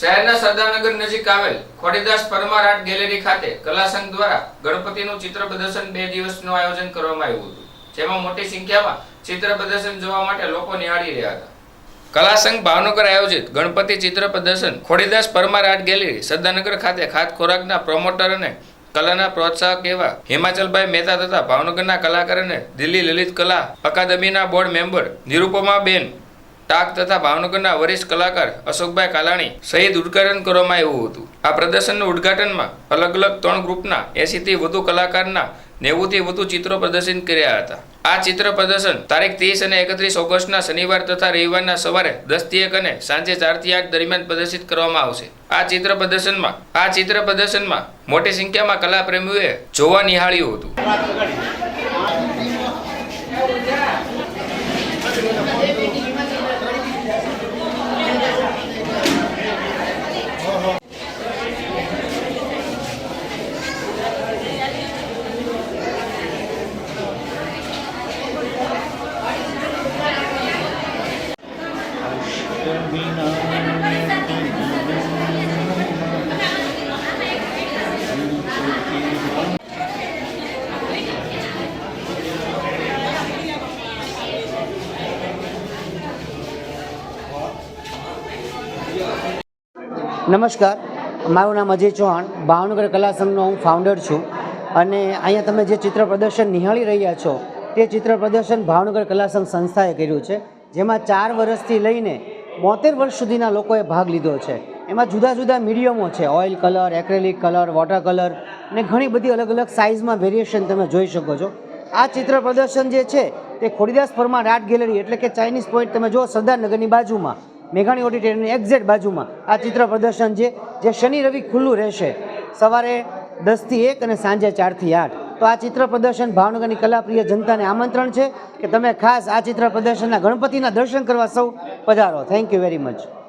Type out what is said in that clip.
શહેરના સરદારનગર નજીક આવેલ ખોડીદાસ પરમાર આર્ટ ગેલેરી ખાતે કલાસંઘ દ્વારા ગણપતિનું ચિત્ર પ્રદર્શન બે દિવસનું આયોજન કરવામાં આવ્યું હતું. જેમાં મોટી સંખ્યામાં ચિત્ર પ્રદર્શન જોવા માટે લોકો નિહાળી રહ્યા હતા. કલાસંઘ ભાવનગર આયોજિત ગણપતિ ચિત્ર પ્રદર્શન ખોડીદાસ પરમાર આર્ટ ગેલેરી સરદારનગર ખાતે ખાત ખોરાકના પ્રોમોટર અને કલાના પ્રોત્સાહક એવા હિમાચલભાઈ મહેતા તથા ભાવનગરના કલાકાર અને દિલ્હી લલિત કલા અકાદમીના બોર્ડ મેમ્બર નિરુપમાબેન ટાક તથા ભાવનગરના વરિષ્ઠ કલાકાર અશોકભાઈ કાલાણી સહિત ઉદ્ઘાટન કરવામાં આવ્યું હતું. આ પ્રદર્શનનું ઉદ્ઘાટનમાં અલગ અલગ ત્રણ ગ્રુપના એંસીથી વધુ કલાકારના નેવુંથી વધુ ચિત્રો પ્રદર્શિત કર્યા હતા. આ ચિત્ર પ્રદર્શન તારીખ ત્રીસ અને એકત્રીસ ઓગસ્ટના શનિવાર તથા રવિવારના સવારે દસથી એક અને સાંજે ચારથી આઠ દરમિયાન પ્રદર્શિત કરવામાં આવશે. આ ચિત્ર પ્રદર્શનમાં, આ ચિત્ર પ્રદર્શનમાં મોટી સંખ્યામાં કલાપ્રેમીઓએ જોવા નિહાળ્યું હતું. નમસ્કાર. મારું નામ અજય ચૌહાણ. ભાવનગર કલા સંઘનો હું ફાઉન્ડર છું. અને અહીંયા તમે જે ચિત્ર પ્રદર્શન નિહાળી રહ્યા છો, તે ચિત્ર પ્રદર્શન ભાવનગર કલા સંઘ સંસ્થાએ કર્યું છે. જેમાં ચાર વર્ષથી લઈને બોતેર વર્ષ સુધીના લોકોએ ભાગ લીધો છે. એમાં જુદા જુદા મીડિયમો છે. Oil colour, acrylic colour, water colour ને ઘણી બધી અલગ અલગ સાઇઝમાં વેરિએશન તમે જોઈ શકો છો. આ ચિત્ર પ્રદર્શન જે છે તે ખોડીદાસ પરમાર આર્ટ ગેલેરી એટલે કે ચાઇનીઝ પોઈન્ટ તમે જો સરદારનગરની બાજુમાં, મેઘાણી ઓડિટોરિયમની એક્ઝેક્ટ બાજુમાં આ ચિત્ર પ્રદર્શન છે, જે શનિ રવિ ખુલ્લું રહેશે. સવારે દસથી એક અને સાંજે ચારથી આઠ. તો આ ચિત્ર પ્રદર્શન ભાવનગરની કલાપ્રિય જનતાને આમંત્રણ છે કે તમે ખાસ આ ચિત્ર પ્રદર્શનના ગણપતિના દર્શન કરવા સૌ પધારો. Thank you very much